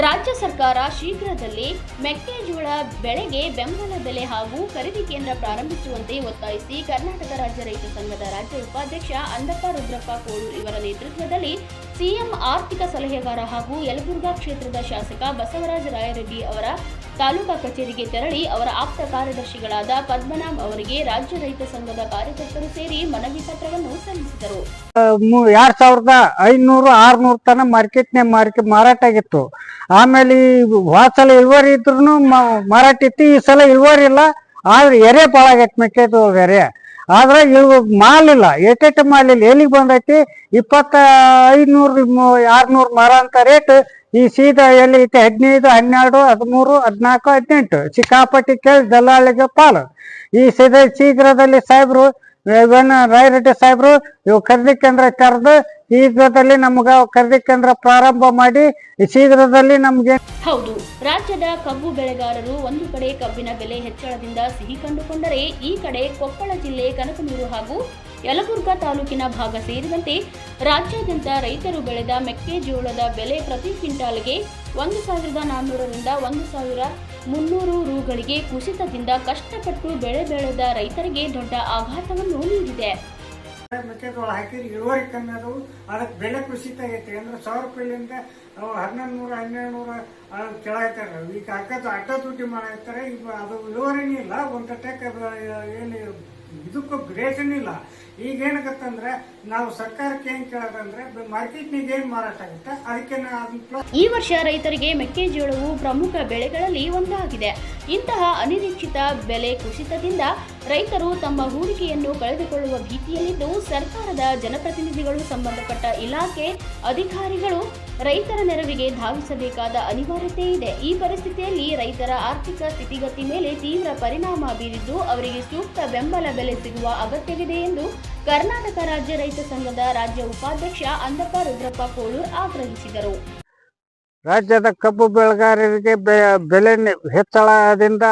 ರಾಜ್ಯ ಸರ್ಕಾರ ಶೀಘ್ರದಲ್ಲೇ ಮೆಕ್ಕೆಜೋಳ ಬೆಳೆಗೆ ಬೆಂಬಲ ಬೆಲೆ ಹಾಗೂ ಖರೀದಿ ಕೇಂದ್ರ ಪ್ರಾರಂಭಿಸುವಂತೆ ಒತ್ತಾಯಿಸಿ ಕರ್ನಾಟಕ ರಾಜ್ಯ ರೈತ ಸಂಘದ ರಾಜ್ಯ ಉಪಾಧ್ಯಕ್ಷ ಅಂದಪ್ಪ ರುದ್ರಪ್ಪ ಕೋಡೂರ್ ಇವರ ನೇತೃತ್ವದಲ್ಲಿ ಸಿಎಂ ಆರ್ಥಿಕ ಸಲಹೆಗಾರ ಹಾಗೂ ಯಲಬುರ್ಗಾ ಕ್ಷೇತ್ರದ ಶಾಸಕ ಬಸವರಾಜ ರಾಯರೆಡ್ಡಿ ಅವರ ತಾಲೂಕಾ ಕಚೇರಿಗೆ ತೆರಳಿ ಅವರ ಆಪ್ತ ಕಾರ್ಯದರ್ಶಿಗಳಾದ ಪದ್ಮನಾಭ್ ಅವರಿಗೆ ರಾಜ್ಯ ರೈತ ಸಂಘದ ಕಾರ್ಯಕರ್ತರು ಸೇರಿ ಮನವಿ ಪತ್ರವನ್ನು ಸಲ್ಲಿಸಿದರು. ಎರಡ್ ಸಾವಿರದ ಐನೂರು, ಆರ್ನೂರು ತನ ಮಾರ್ಕೆಟ್ನೇ ಮಾರ್ಕೆಟ್ ಮಾರಾಟ ಆಗಿತ್ತು. ಆಮೇಲೆ ಸಲ ಇಳುವರಿ ಇದ್ರು ಮಾರಾಟ ಇತ್ತು, ಈ ಸಲ ಇಳುವರಿ ಇಲ್ಲ. ಆದ್ರೆ ಎರೆ ಭಾಳ ಆಗೈತೆ ಮೆಕ್ಕೆಜೋಳ ಎರೆ. ಆದ್ರೆ ಇವು ಮಾಲ್ ಇಲ್ಲ ಏಟೇಟ ಮಾಲ್ ಇಲ್ಲ. ಎಲ್ಲಿಗೆ ಬಂದೈತಿ? ಇಪ್ಪತ್ತ ಐನೂರು ಆರ್ನೂರು ಮರ ಅಂತ ರೇಟ್ ಈ ಸೀದಾ ಎಲ್ಲಿ ಐತಿ? ಹದಿನೈದು, ಹನ್ನೆರಡು, ಹದಿಮೂರು, ಹದಿನಾಲ್ಕು, ಹದಿನೆಂಟು. ಸಿಕ್ಕಾಪಟ್ಟಿ ಕೇಳಿ ದಲ್ಲಾಳಿಗೆ ಪಾಲು ಈ ಸೀದಾ ಶೀಘ್ರದಲ್ಲಿ ಸಾಹೇಬ್ರು ಇವನ್ ರಾಯರೆಡ್ಡಿ ಸಾಹೇಬ್ರು, ಇವು ಖರೀದಿ ಕೇಂದ್ರ ಕರೆದು ಶೀಘ್ರದಲ್ಲಿ ನಮ್ಗ ಖರೀದಿ ಕೇಂದ್ರ ಪ್ರಾರಂಭ ಮಾಡಿ, ಶೀಘ್ರದಲ್ಲಿ ನಮ್ಗೆ ಹೌದು, ರಾಜ್ಯದ ಕಬ್ಬು ಬೆಳೆಗಾರರು ಒಂದು ಕಡೆ ಕಬ್ಬಿನ ಬೆಲೆ ಹೆಚ್ಚಳದಿಂದ ಸಿಹಿ ಕಂಡುಕೊಂಡರೆ ಈ ಕಡೆ ಕೊಪ್ಪಳ ಜಿಲ್ಲೆ ಕನಕನೂರು ಹಾಗೂ ಯಲಬುರ್ಗಾ ತಾಲೂಕಿನ ಭಾಗ ಸೇರಿದಂತೆ ರಾಜ್ಯಾದ್ಯಂತ ರೈತರು ಬೆಳೆದ ಮೆಕ್ಕೆಜೋಳದ ಬೆಲೆ ಪ್ರತಿ ಕ್ವಿಂಟಾಲ್ಗೆ ಒಂದು ಸಾವಿರದ ನಾನ್ನೂರರಿಂದ ಒಂದು ಸಾವಿರ ಮುನ್ನೂರು ರುಗಳಿಗೆ ಕುಸಿತದಿಂದ ಕಷ್ಟಪಟ್ಟು ಬೆಳೆ ಬೆಳೆದ ರೈತರಿಗೆ ದೊಡ್ಡ ಆಘಾತವನ್ನು ನೀಡಿದೆ. ಮೆಕ್ಕೆಜೋಳ ಹಾಕಿದ್ರೆ ಇಳುವರಿ ಕಮ್ಮಿ ಆದವು. ಅದಕ್ಕೆ ಬೆಲೆ ಕುಸಿತ ಐತೆ. ಅಂದ್ರೆ ಸಾವಿರ ರೂಪಾಯಿಲಿಂದ ಹನ್ನೆರಡು ನೂರ ಹನ್ನೆರಡು ನೂರ ಕೆಳಾಯ್ತಾರೆ ಈಗ ಅಕ್ಕ ಅಡ್ಡ ದುಡ್ಡು ಮಾಡ್ತಾರೆ ಈಗ ಅದು ಇಳುವರಿನೇ ಇಲ್ಲ. ಒಂದು ಟೆಕ್ ಏನು ಇದಕ್ಕೂ ಗ್ರೇಷನ್ ಇಲ್ಲ. ಈಗ ಏನಾಗತ್ತಂದ್ರೆ ನಾವು ಸರ್ಕಾರಕ್ಕೆ ಏನ್ ಕೇಳೋದಂದ್ರೆ ಮಾರ್ಕೆಟ್ನಿಗೆ ಏನ್ ಮಾರಾಟ ಆಗುತ್ತೆ, ಅದಕ್ಕೆ ಈ ವರ್ಷ ರೈತರಿಗೆ ಮೆಕ್ಕೆಜೋಳವು ಪ್ರಮುಖ ಬೆಳೆಗಳಲ್ಲಿ ಒಂದಾಗಿದೆ. ಇಂತಹ ಅನಿರೀಕ್ಷಿತ ಬೆಲೆ ಕುಸಿತದಿಂದ ರೈತರು ತಮ್ಮ ಹೂಡಿಕೆಯನ್ನು ಕಳೆದುಕೊಳ್ಳುವ ಭೀತಿಯಲ್ಲಿದ್ದು ಸರ್ಕಾರದ ಜನಪ್ರತಿನಿಧಿಗಳು ಸಂಬಂಧಪಟ್ಟ ಇಲಾಖೆ ಅಧಿಕಾರಿಗಳು ರೈತರ ನೆರವಿಗೆ ಧಾವಿಸಬೇಕಾದ ಅನಿವಾರ್ಯತೆ ಇದೆ. ಈ ಪರಿಸ್ಥಿತಿಯಲ್ಲಿ ರೈತರ ಆರ್ಥಿಕ ಸ್ಥಿತಿಗತಿ ಮೇಲೆ ತೀವ್ರ ಪರಿಣಾಮ ಬೀರಿದ್ದು ಅವರಿಗೆ ಸೂಕ್ತ ಬೆಂಬಲ ಬೆಲೆ ಸಿಗುವ ಅಗತ್ಯವಿದೆ ಎಂದು ಕರ್ನಾಟಕ ರಾಜ್ಯ ರೈತ ಸಂಘದ ರಾಜ್ಯ ಉಪಾಧ್ಯಕ್ಷ ಅಂದಪ್ಪ ರುದ್ರಪ್ಪ ಕೋಳೂರ್ ಆಗ್ರಹಿಸಿದರು. ರಾಜ್ಯದ ಕಬ್ಬು ಬೆಳೆಗಾರರಿಗೆ ಬೆಲೆ ಹೆಚ್ಚಳದಿಂದ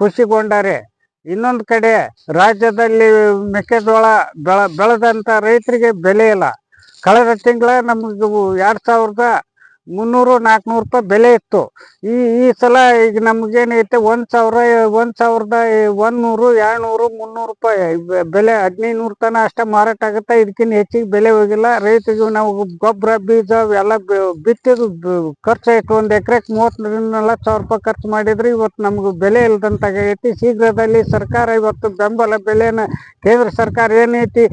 ಖುಷಿಗೊಂಡರೆ ಇನ್ನೊಂದು ಕಡೆ ರಾಜ್ಯದಲ್ಲಿ ಮೆಕ್ಕೆಜೋಳ ಬೆಳ ಬೆಳೆದಂತ ರೈತರಿಗೆ ಬೆಲೆ ಇಲ್ಲ. ಕಳೆದ ತಿಂಗಳ ನಮ್ಗೆ ಎರಡು ಸಾವಿರದ ಮುನ್ನೂರು ನಾಲ್ಕುನೂರು ರೂಪಾಯಿ ಬೆಲೆ ಇತ್ತು. ಈ ಈ ಸಲ ಈಗ ನಮ್ಗೇನೈತೆ, ಒಂದು ಸಾವಿರ, ಒಂದು ಸಾವಿರದ ಒಂದ್ ನೂರು ಎರಡ್ ನೂರು ಮುನ್ನೂರು ರೂಪಾಯಿ ಬೆಲೆ ಹದಿನೈದು ನೂರು ತನ ಅಷ್ಟೇ ಮಾರಾಟ ಆಗುತ್ತೆ. ಇದಕ್ಕಿಂತ ಹೆಚ್ಚಿಗೆ ಬೆಲೆ ಹೋಗಿಲ್ಲ. ರೈತರಿಗೆ ನಾವು ಗೊಬ್ಬರ, ಬೀಜ ಎಲ್ಲ ಬಿತ್ತಿದ್ದು ಬ- ಖರ್ಚು ಆಯ್ತು. ಒಂದ್ ಎಕರೆಕ್ ಮೂವತ್ತರಿಂದ ನಲವತ್ತು ಸಾವಿರ ರೂಪಾಯಿ ಖರ್ಚು ಮಾಡಿದ್ರೆ ಇವತ್ತು ನಮ್ಗೆ ಬೆಲೆ ಇಲ್ದಂತಾಗೈತಿ. ಶೀಘ್ರದಲ್ಲಿ ಸರ್ಕಾರ ಇವತ್ತು ಬೆಂಬಲ ಬೆಲೆನ ಕೇಂದ್ರ ಸರ್ಕಾರ ಏನೈತಿ?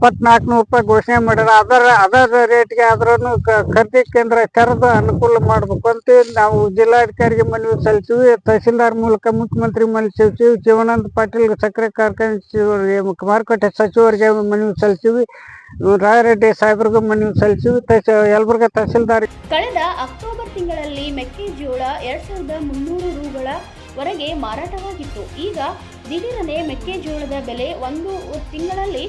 ಇಪ್ಪತ್ನಾಲ್ಕು ನೂರು ರೂಪಾಯಿ ಘೋಷಣೆ ಮಾಡ್ಯಾರ ಅದರ ಅದರ ರೇಟ್ಗೆ ಆದ್ರೂ ಖರೀದಿ ಕೇಂದ್ರ ತೆರೆದು ಅನುಕೂಲ ಮಾಡ್ಬೇಕು ಅಂತ ನಾವು ಜಿಲ್ಲಾಧಿಕಾರಿಗೆ ಮನವಿ ಸಲ್ಲಿಸಿವಿ. ತಹಸೀಲ್ದಾರ್ ಮೂಲಕ ಮುಖ್ಯಮಂತ್ರಿ ಮನವಿ ಸಲ್ಲಿಸಿವಿ. ಶಿವಾನಂದ ಪಾಟೀಲ್ ಸಕ್ಕರೆ ಕಾರ್ಖಾನೆ ಮಾರುಕಟ್ಟೆ ಸಚಿವರಿಗೆ ಮನವಿ ಸಲ್ಲಿಸಿವಿ. ರಾಯರೆಡ್ಡಿ ಸಾಹೇಬ್ರಿಗೂ ಮನವಿ ಸಲ್ಲಿಸಿವಿ. ಎಲ್ಬರ್ಗ ತಹಸೀಲ್ದಾರ್ ಕಳೆದ ಅಕ್ಟೋಬರ್ ತಿಂಗಳಲ್ಲಿ ಮೆಕ್ಕೆಜೋಳ ಎರಡ್ ಸಾವಿರದ ಮುನ್ನೂರು ರೂಗಳ ವರೆಗೆ ಮಾರಾಟವಾಗಿತ್ತು. ಈಗ ದಿಢೀರನೆ ಮೆಕ್ಕೆಜೋಳದ ಬೆಲೆ ಒಂದು ತಿಂಗಳಲ್ಲಿ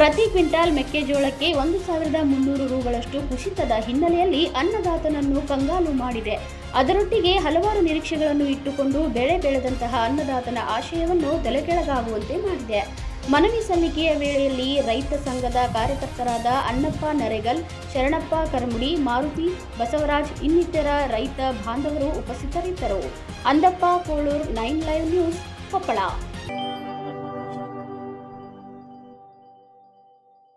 ಪ್ರತಿ ಕ್ವಿಂಟಾಲ್ ಮೆಕ್ಕೆಜೋಳಕ್ಕೆ ಒಂದು ಸಾವಿರದ ಮುನ್ನೂರು ರೂಗಳಷ್ಟು ಕುಸಿತದ ಹಿನ್ನೆಲೆಯಲ್ಲಿ ಅನ್ನದಾತನನ್ನು ಕಂಗಾಲು ಮಾಡಿದೆ. ಅದರೊಟ್ಟಿಗೆ ಹಲವಾರು ನಿರೀಕ್ಷೆಗಳನ್ನು ಇಟ್ಟುಕೊಂಡು ಬೆಳೆ ಬೆಳೆದಂತಹ ಅನ್ನದಾತನ ಆಶಯವನ್ನು ತಲೆಕೆಳಗಾಗುವಂತೆ ಮಾಡಿದೆ. ಮನವಿ ಸಲ್ಲಿಕೆಯ ವೇಳೆಯಲ್ಲಿ ರೈತ ಸಂಘದ ಕಾರ್ಯಕರ್ತರಾದ ಅಣ್ಣಪ್ಪ ನರೇಗಲ್, ಶರಣಪ್ಪ ಕರ್ಮುಡಿ, ಮಾರುತಿ ಬಸವರಾಜ್ ಇನ್ನಿತರ ರೈತ ಬಾಂಧವರು ಉಪಸ್ಥಿತರಿದ್ದರು. Andappa, Kolur, nine live news, Koppal.